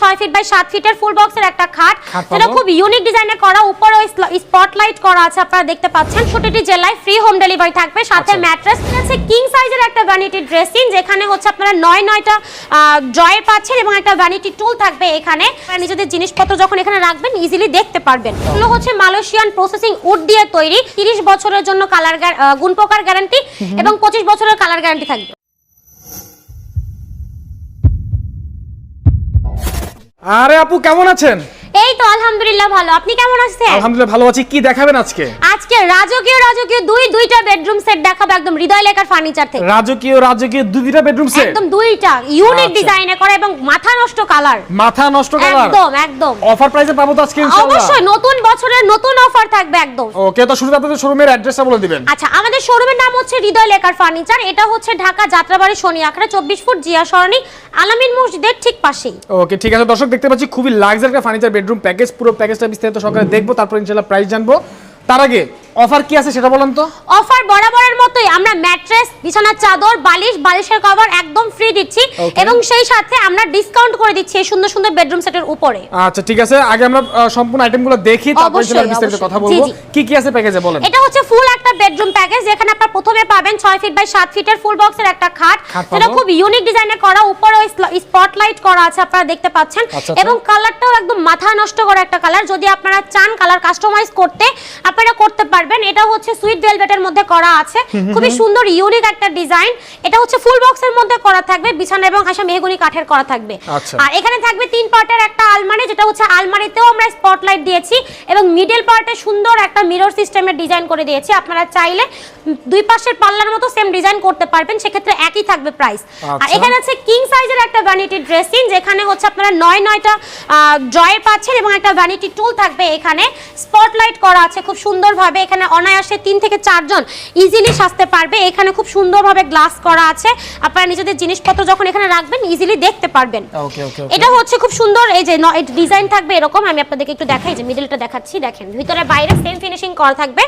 ছয় feet by সাত ফিটের ফুল বক্সের একটা খাট। যেটা খুব ইউনিক ডিজাইনে করা। উপরে স্পটলাইট করা আছে আপনারা দেখতে পাচ্ছেন। ছুটিটি জেলায় ফ্রি হোম ডেলিভারি থাকবে সাথে। ম্যাট্রেস আছে কিং সাইজের একটা ভ্যানিটি ড্রেসিং যেখানে হচ্ছে আপনারা নয় নয়টা ড্রয়ার পাচ্ছেন এবং একটা ভ্যানিটি টুল থাকবে এখানে। আপনারা নিজেদের জিনিসপত্র যখন এখানে রাখবেন ইজিলি দেখতে পারবেন। এগুলো হচ্ছে মালয়েশিয়ান প্রসেসিং উড দিয়ে তৈরি। তিরিশ বছরের জন্য কালার গুণ পোকার গ্যারান্টি এবং পঁচিশ বছরের কালার গ্যারান্টি থাকবে। আরে আপু কেমন আছেন? এই তো আলহামদুলিল্লাহ ভালো। আপনি কেমন আছেন? আলহামদুলিল্লাহ ভালো আছি। কি দেখাবেন আজকে? আজকে রাজকীয় রাজকীয় দুই দুইটা বেডরুম সেট দেখাবো একদম হৃদয় লেখার ফার্নিচার থেকে। রাজকীয় রাজকীয় দুইটা বেডরুম সেট একদম দুইটা ইউনিক আচ্ছা। ডিজাইনে করা এবং মাথা নষ্ট কালার মাথা নষ্ট কালার একদম একদম। অফার প্রাইসে পাবো তো আজকে ইনশাআল্লাহ। অবশ্যই নতুন বছরের নতুন অফার থাকবে একদম। ওকে তো শুরুতে আপনাদের শোরুমের অ্যাড্রেসটা বলে দিবেন। আচ্ছা আমাদের শোরুমের নাম হচ্ছে হৃদয় লেখার ফার্নিচার এটা হচ্ছে ঢাকা যাত্রাবাড়ি শনি আখড়া চব্বিশ ফুট জিয়া সরণি আলামিন মসজিদের ঠিক পাশেই। ওকে ঠিক আছে। দর্শক দেখতে পাচ্ছি খুবই লাক্সারি একটা ফার্নিচার বেডরুম প্যাকেজ পুরো প্যাকেজটা বিস্তারিত সকালে দেখব তারপর ইনশাল্লাহ প্রাইস জানব। তার আগে অফার কি আছে সেটা বলেন তো? অফার বরাবরের মতোই। আমরা ম্যাট্রেস বিছানার চাদর বালিশ বালিশের কভার একদম ফ্রি দিচ্ছি। এবং সেই সাথে আমরা ডিসকাউন্ট করে দিচ্ছি এই সুন্দর সুন্দর বেডরুম সেটের উপরে। আচ্ছা ঠিক আছে। আগে আমরা সম্পূর্ণ আইটেমগুলো দেখি তারপর বিস্তারিত কথা বলব। কি কি আছে প্যাকেজে বলেন। এটা হচ্ছে ফুল একটা বেডরুম প্যাকেজ যেখানে আপনারা প্রথমে পাবেন 6 ফিট বাই 7 ফিটের ফুল বক্সের একটা খাট। যেটা খুব ইউনিক ডিজাইনে করা উপরে স্পটলাইট করা আছে আপনারা দেখতে পাচ্ছেন। আচ্ছা, আচ্ছা। এবং কালারটাও একদম মাথা নষ্ট করা একটা কালার যদি আপনারা চান কালার কাস্টমাইজ করতে আপনারা করতে পারবেন এটা হচ্ছে সুইট ভেলভেটের মধ্যে করা আছে। খুবই সুন্দর ইউনিক একটা ডিজাইন এটা হচ্ছে ফুল বক্সের মধ্যে করা থাকবে বিছানা এবং হাসা মেহগুনি কাঠের করা থাকবে। আচ্ছা। আর এখানে থাকবে তিন পার্টের একটা আলমারি যেটা হচ্ছে আলমারিতেও আমরা স্পটলাইট দিয়েছি এবং মিডল পার্টে সুন্দর একটা মিরর সিস্টেমের ডিজাইন করে দিয়েছি। আপনারা চাইলে দুই পাশের পাল্লার মতো সেম ডিজাইন করতে পারবেন সেক্ষেত্রে একই থাকবে প্রাইস আর আচ্ছা। এখানে আছে কিং সাইজের একটা ভ্যানিটি ড্রেসিং যেখানে হচ্ছে আপনারা নয় নয়টা ড্রয়ার পাচ্ছেন এবং একটা ভ্যানিটি টুল থাকবে এখানে। স্পটলাইট করা আছে খুব সুন্দরভাবে এখানে অনায়াসে তিন থেকে চারজন ইজিলি সাজতে পারবে। এখানে খুব সুন্দরভাবে গ্লাস করা আছে। আপনারা নিজেদের জিনিসপত্র যখন এখানে রাখবেন ইজিলি দেখতে পারবেন। এটা হচ্ছে খুব সুন্দর এই যে ডিজাইন থাকবে এরকম। আমি আপনাদেরকে একটু দেখাই যে মিডলটা দেখাচ্ছি। দেখেন ভিতরে বাইরে সেম ফিনিশিং করা থাকবে।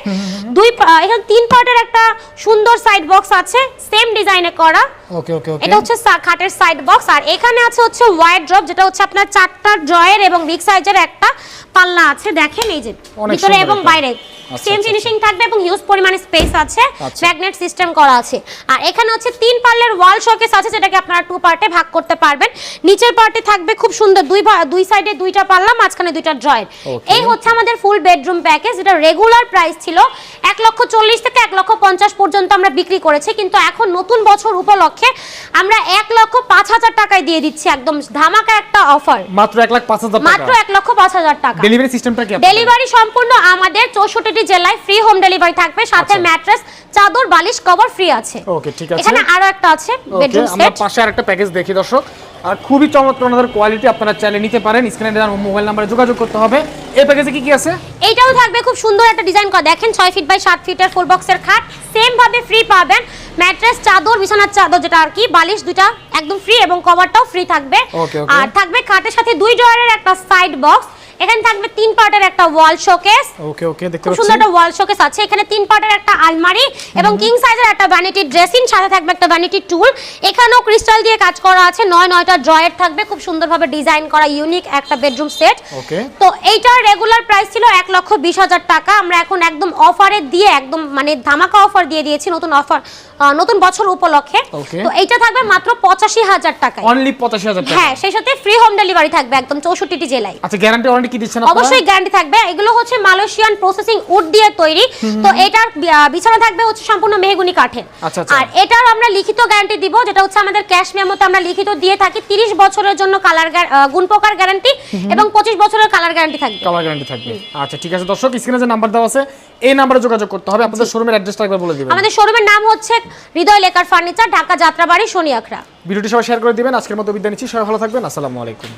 দুই এখানে তিন পার্টের একটা সুন্দর সাইড বক্স আছে সেম ডিজাইনে করা। ওকে ওকে ওকে এটা হচ্ছে খাটের সাইড বক্স আর এখানে আছে হচ্ছে ওয়াইড ড্রপ যেটা হচ্ছে আপনার চারটা ড্রয়ের এবং বিগ সাইজের একটা পাল্লা আছে। দেখেন এই যে ভিতরে এবং বাইরে। সেম আচ্ছা, ফিনিশিং থাকবে এবং হিউজ পরিমাণে স্পেস আছে আচ্ছা। ম্যাগনেট সিস্টেম করা আছে। আর এখানে হচ্ছে তিন পাল্লের ওয়াল শোকেস আছে যেটাকে আপনারা টু পার্টে ভাগ করতে পারবেন। নিচের পার্টে থাকবে খুব সুন্দর দুই দুই সাইডে দুইটা পাল্লা মাঝখানে দুইটা ড্রয়ার এই হচ্ছে আমাদের ফুল বেডরুম প্যাকেজ যেটা রেগুলার প্রাইস ছিল এক লক্ষ চল্লিশ থেকে এক লক্ষ পঞ্চাশ পর্যন্ত আমরা বিক্রি করেছি কিন্তু এখন নতুন বছর উপলক্ষে আমরা এক লক্ষ পাঁচ হাজার দিয়ে দিচ্ছি একদম ধামাকা একটা অফার। মাত্র এক লাখ পাঁচ হাজার মাত্র টাকা। এক লক্ষ পাঁচ হাজার টাকা। ডেলিভারি সিস্টেমটা কি? ডেলিভারি সম্পূর্ণ আমাদের চৌষট্টিটি জেলায় ফ্রি হোম ডেলিভারি থাকবে সাথে আচ্ছা। ম্যাট্রেস চাদর বালিশ কভার ফ্রি আছে। ওকে ঠিক আছে। এখানে আরও একটা আছে বেডরুম আমরা পাশে আরেকটা প্যাকেজ দেখি দর্শক। আর খুবই চমৎকার ওনাদের কোয়ালিটি আপনারা চাইলে নিতে পারেন। স্ক্রিনে দেওয়া মোবাইল নাম্বারে যোগাযোগ করতে হবে। এই প্যাকেজে কি কি আছে? এইটাও থাকবে খুব সুন্দর একটা ডিজাইন করা। দেখেন ছয় ফিট বাই সাত ফিটের ফুল বক্সের খাট। সেম ভাবে ফ্রি পাবেন। ম্যাট্রেস চাদর বিছানার চাদর যেটা আর কি বালিশ দুইটা একদম ফ্রি এবং কভারটাও ফ্রি থাকবে. আর থাকবে খাটের সাথে দুই ড্রয়ারের একটা সাইড বক্স এখানে থাকবে তিন পার্টের একটা ওয়াল শোকেস। ওকে ওকে দেখতে পাচ্ছি। সুন্দর একটা ওয়াল শোকেস আছে। এখানে তিন পার্টের একটা আলমারি এবং কিং সাইজের একটা ভ্যানিটি ড্রেসিং সাথে থাকবে একটা ভ্যানিটি টুল এখানেও ক্রিস্টাল দিয়ে কাজ করা আছে। নয় নয়টা ড্রয়ার থাকবে। খুব সুন্দরভাবে ডিজাইন করা ইউনিক একটা বেডরুম সেট ওকে। তো এইটার রেগুলার প্রাইস ছিল এক লক্ষ বিশ হাজার টাকা। আমরা এখন একদম অফারে দিয়ে একদম মানে ধামাকা অফার দিয়ে দিয়েছি নতুন অফার নতুন বছর উপলক্ষে। তো এইটা থাকবে মাত্র পঁচাশি হাজার টাকায়। অনলি পঁচাশি হাজার টাকা হ্যাঁ সেই সাথে ফ্রি হোম ডেলিভারি থাকবে একদম চৌষট্টিটি জেলায়। আচ্ছা গ্যারান্টি ওয়ারেন্টি কি দিচ্ছেন অবশ্যই গ্যারান্টি থাকবে। এগুলো হচ্ছে মালয়েশিয়ান প্রসেসিং উড দিয়ে তৈরি। তো এটার বিছানা থাকবে হচ্ছে সম্পূর্ণ মেহগুনি কাঠের। আচ্ছা, আচ্ছা। আর এটার আমরা লিখিত গ্যারান্টি দিব যেটা হচ্ছে আমাদের ক্যাশ মেমোতে আমরা লিখিত দিয়ে থাকি। 30 বছরের জন্য কালার গ্যারান্টি এবং 25 বছরের কালার গ্যারান্টি থাকবে। কালার গ্যারান্টি থাকবে। আচ্ছা ঠিক আছে। দর্শক স্ক্রিনে যে নাম্বার দেওয়া আছে এই নাম্বারে যোগাযোগ করতে হবে। আপনাদের শোরুমের অ্যাড্রেসটা একবার বলে দিবেন। আমাদের শোরুমের নাম হচ্ছে হৃদয় লেকার ফার্নিচার ঢাকা যাত্রাবাড়ি আখড়া ভিডিওটি সবাই শেয়ার করে দিবেন। আজকের মতো বিদায় নিচ্ছি। সবাই ভালো থাকবেন। আসসালামু আলাইকুম।